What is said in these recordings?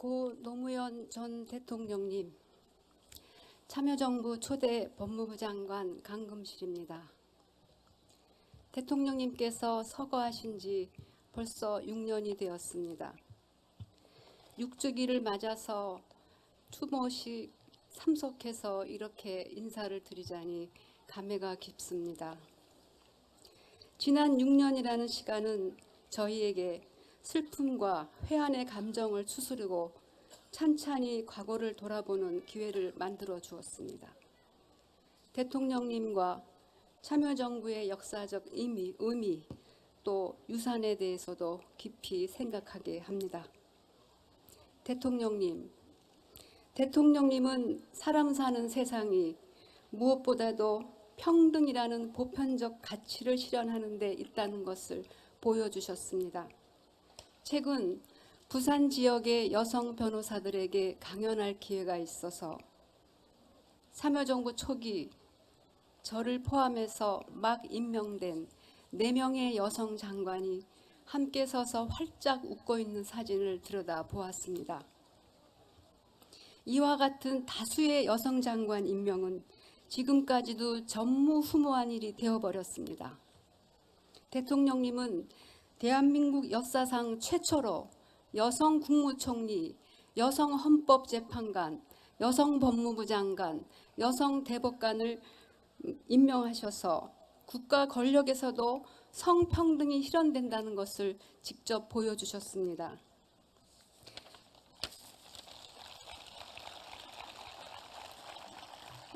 고 노무현 전 대통령님, 참여정부 초대 법무부 장관 강금실입니다. 대통령님께서 서거하신 지 벌써 6년이 되었습니다. 육주기를 맞아서 추모식 참석해서 이렇게 인사를 드리자니 감회가 깊습니다. 지난 6년이라는 시간은 저희에게 슬픔과 회한의 감정을 추스르고 찬찬히 과거를 돌아보는 기회를 만들어 주었습니다. 대통령님과 참여정부의 역사적 의미, 의미 또 유산에 대해서도 깊이 생각하게 합니다. 대통령님, 대통령님은 사람 사는 세상이 무엇보다도 평등이라는 보편적 가치를 실현하는 데 있다는 것을 보여주셨습니다. 최근 부산 지역의 여성 변호사들에게 강연할 기회가 있어서 참여정부 초기 저를 포함해서 막 임명된 4명의 여성 장관이 함께 서서 활짝 웃고 있는 사진을 들여다 보았습니다. 이와 같은 다수의 여성 장관 임명은 지금까지도 전무후무한 일이 되어버렸습니다. 대통령님은 대한민국 역사상 최초로 여성 국무총리, 여성 헌법재판관, 여성 법무부 장관, 여성 대법관을 임명하셔서 국가 권력에서도 성평등이 실현된다는 것을 직접 보여주셨습니다.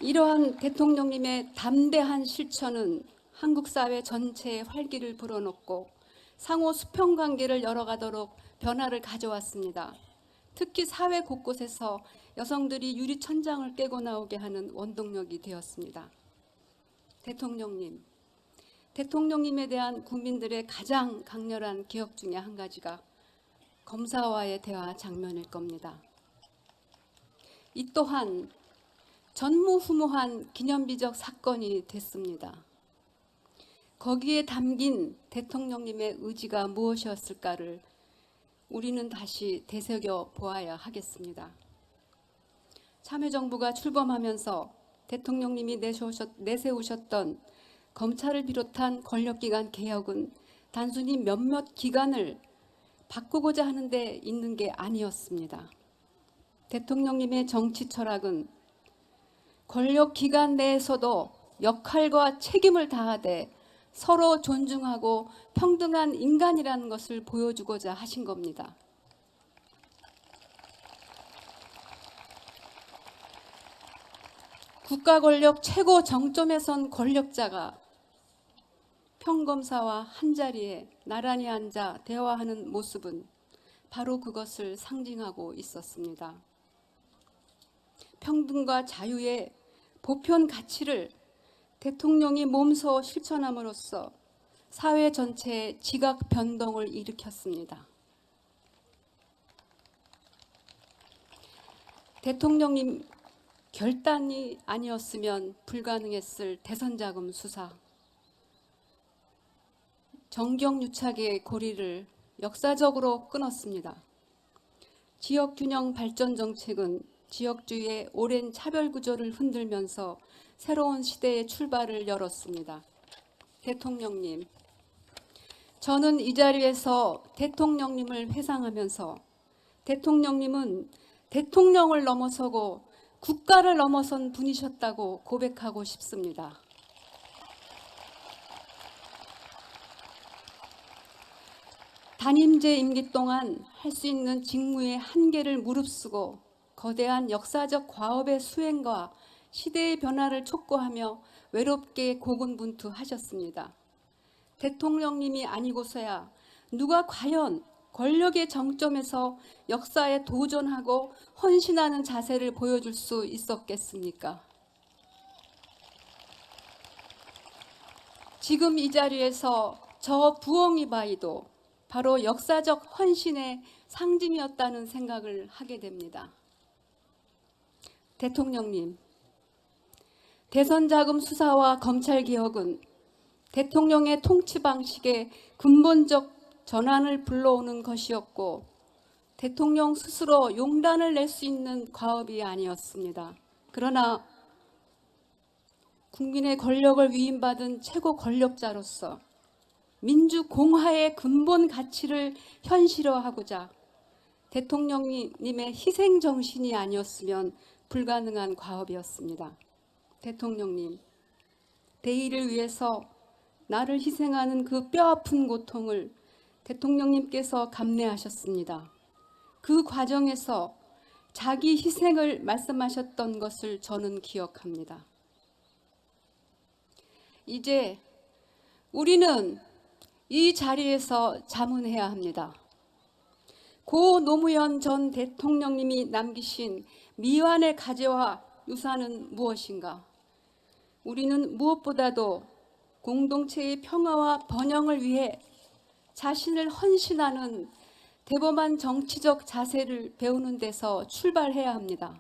이러한 대통령님의 담대한 실천은 한국 사회 전체에 활기를 불어넣고 상호 수평 관계를 열어가도록 변화를 가져왔습니다. 특히 사회 곳곳에서 여성들이 유리 천장을 깨고 나오게 하는 원동력이 되었습니다. 대통령님, 대통령님에 대한 국민들의 가장 강렬한 기억 중에 한 가지가 검사와의 대화 장면일 겁니다. 이 또한 전무후무한 기념비적 사건이 됐습니다. 거기에 담긴 대통령님의 의지가 무엇이었을까를 우리는 다시 되새겨 보아야 하겠습니다. 참여정부가 출범하면서 대통령님이 내세우셨 던 검찰을 비롯한 권력기관 개혁은 단순히 몇몇 기관을 바꾸고자 하는데 있는 게 아니었습니다. 대통령님의 정치 철학은 권력기관 내에서도 역할과 책임을 다하되 서로 존중하고 평등한 인간이라는 것을 보여주고자 하신 겁니다. 국가 권력 최고 정점에 선 권력자가 평검사와 한자리에 나란히 앉아 대화하는 모습은 바로 그것을 상징하고 있었습니다. 평등과 자유의 보편 가치를 대통령이 몸소 실천함으로써 사회 전체의 지각 변동을 일으켰습니다. 대통령님 결단이 아니었으면 불가능했을 대선자금 수사, 정경유착의 고리를 역사적으로 끊었습니다. 지역균형 발전 정책은 지역주의의 오랜 차별 구조를 흔들면서 새로운 시대의 출발을 열었습니다. 대통령님, 저는 이 자리에서 대통령님을 회상하면서 대통령님은 대통령을 넘어서고 국가를 넘어선 분이셨다고 고백하고 싶습니다. 단임제 임기 동안 할 수 있는 직무의 한계를 무릅쓰고 거대한 역사적 과업의 수행과 시대의 변화를 촉구하며 외롭게 고군분투하셨습니다. 대통령님이 아니고서야 누가 과연 권력의 정점에서 역사에 도전하고 헌신하는 자세를 보여줄 수 있었겠습니까? 지금 이 자리에서 저 부엉이 바위도 바로 역사적 헌신의 상징이었다는 생각을 하게 됩니다. 대통령님, 대선 자금 수사와 검찰 개혁은 대통령의 통치 방식의 근본적 전환을 불러오는 것이었고 대통령 스스로 용단을 낼 수 있는 과업이 아니었습니다. 그러나 국민의 권력을 위임받은 최고 권력자로서 민주공화의 근본 가치를 현실화하고자 대통령님의 희생 정신이 아니었으면 불가능한 과업이었습니다. 대통령님, 대의를 위해서 나를 희생하는 그 뼈아픈 고통을 대통령님께서 감내하셨습니다. 그 과정에서 자기 희생을 말씀하셨던 것을 저는 기억합니다. 이제 우리는 이 자리에서 자문해야 합니다. 고 노무현 전 대통령님이 남기신 미완의 가재와 유산은 무엇인가? 우리는 무엇보다도 공동체의 평화와 번영을 위해 자신을 헌신하는 대범한 정치적 자세를 배우는 데서 출발해야 합니다.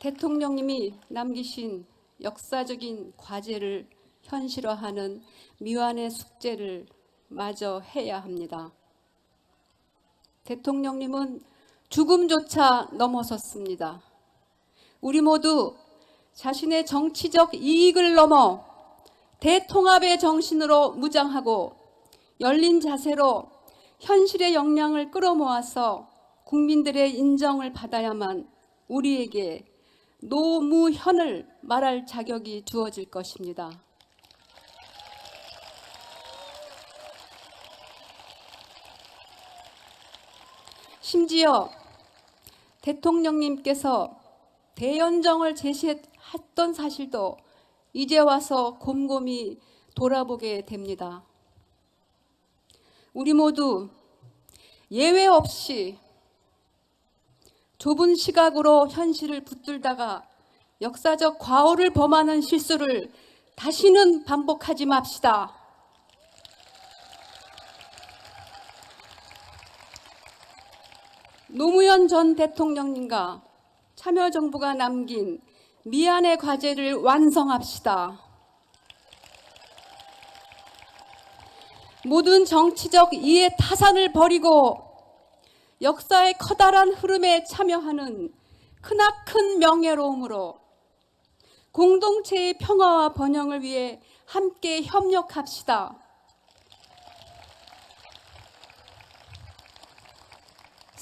대통령님이 남기신 역사적인 과제를 현실화하는 미완의 숙제를 마저 해야 합니다. 대통령님은 죽음조차 넘어섰습니다. 우리 모두 자신의 정치적 이익을 넘어 대통합의 정신으로 무장하고 열린 자세로 현실의 역량을 끌어모아서 국민들의 인정을 받아야만 우리에게 노무현을 말할 자격이 주어질 것입니다. 심지어 대통령님께서 대연정을 제시했던 사실도 이제 와서 곰곰이 돌아보게 됩니다. 우리 모두 예외 없이 좁은 시각으로 현실을 붙들다가 역사적 과오를 범하는 실수를 다시는 반복하지 맙시다. 노무현 전 대통령님과 참여정부가 남긴 미안의 과제를 완성합시다. 모든 정치적 이해 타산을 버리고 역사의 커다란 흐름에 참여하는 크나큰 명예로움으로 공동체의 평화와 번영을 위해 함께 협력합시다.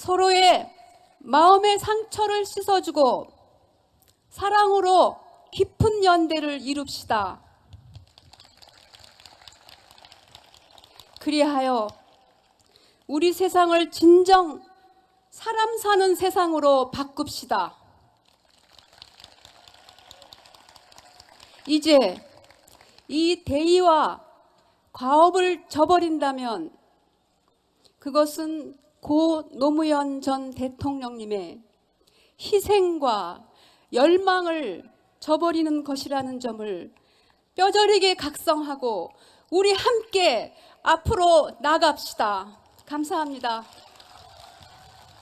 서로의 마음의 상처를 씻어주고 사랑으로 깊은 연대를 이룹시다. 그리하여 우리 세상을 진정 사람 사는 세상으로 바꿉시다. 이제 이 대의와 과업을 저버린다면 그것은 고 노무현 전 대통령님의 희생과 열망을 저버리는 것이라는 점을 뼈저리게 각성하고 우리 함께 앞으로 나갑시다. 감사합니다.